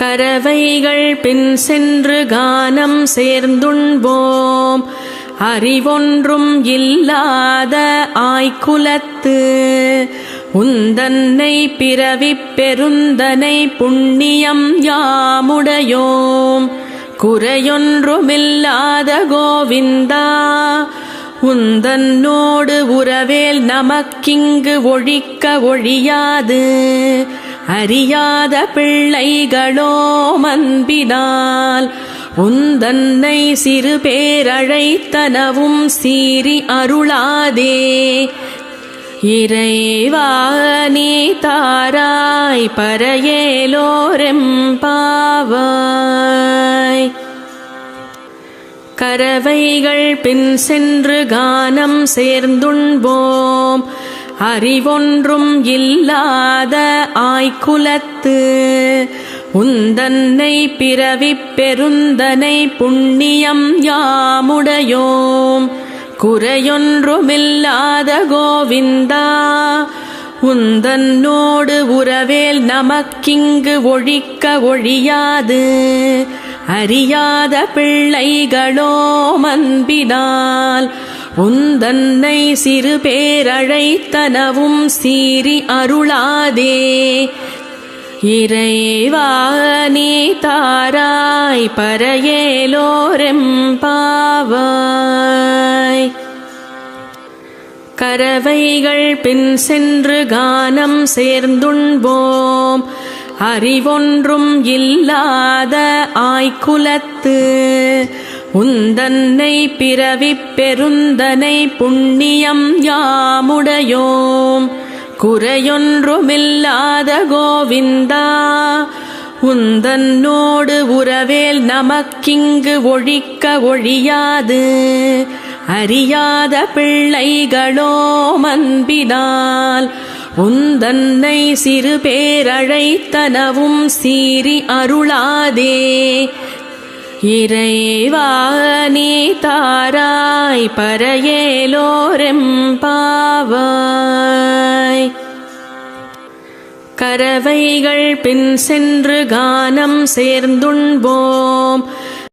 கரவைகள் பின் சென்று கானம் சேர்ந்துண்போம். அறிவொன்றும் இல்லாத ஆய்குலத்து. உந்தன்னை பிறவிப் பெருந்தனை புண்ணியம் யாமுடையோம். குறையொன்றுமில்லாத கோவிந்தா. உந்தன்னோடு உறவேல் நமக்கிங்கு ஒழிக்க ஒழியாது. அறியாத பிள்ளைகளோ மன்பினால் உந்தன்னை சிறு பேரழைத்தனவும் சீறி அருளாதே. இறைவா நீ தாராய் பரையேலோரெம்பாவாய் கரவைகள் பின் சென்று கானம் சேர்ந்துண்போம் அறிவொன்றும் இல்லாத ஆய்குலத்து உந்தன்னை பிறவி பெருந்தனை புண்ணியம் யாமுடையோம். குறையொன்றுமில்லாத கோவிந்தா உந்தன்னோடு உறவேல் நமக்கிங்கு ஒழிக்க ஒழியாது. அறியாத பிள்ளைகளோ மன்பினால் உந்தன்னை சிறு பேரழைத்தனவும் சீறி அருளாதே. இறைவா நீ தாராய் பரையேலோரெம்பாவாய் கரவைகள் பின் சென்று கானம் சேர்ந்துண்போம். அறிவொன்றும் இல்லாத ஆய்குலத்து. உந்தன்னை பிறவிப் பெருந்தனை புண்ணியம் யாமுடையோம். குறையொன்றுமில்லாத கோவிந்தா உந்தன்னோடு உறவேல் நமக்கிங்கு ஒழிக்க ஒழியாது. அறியாத பிள்ளைகளோ மன்பினால் உந்தன்னை சிறு பேரழைத்தனவும் சீறி அருளாதே. இறைவா நீ தாராய் பரையேலோரெம்பாவாய். கரவைகள் பின் சென்று கானம் சேர்ந்துண்போம்.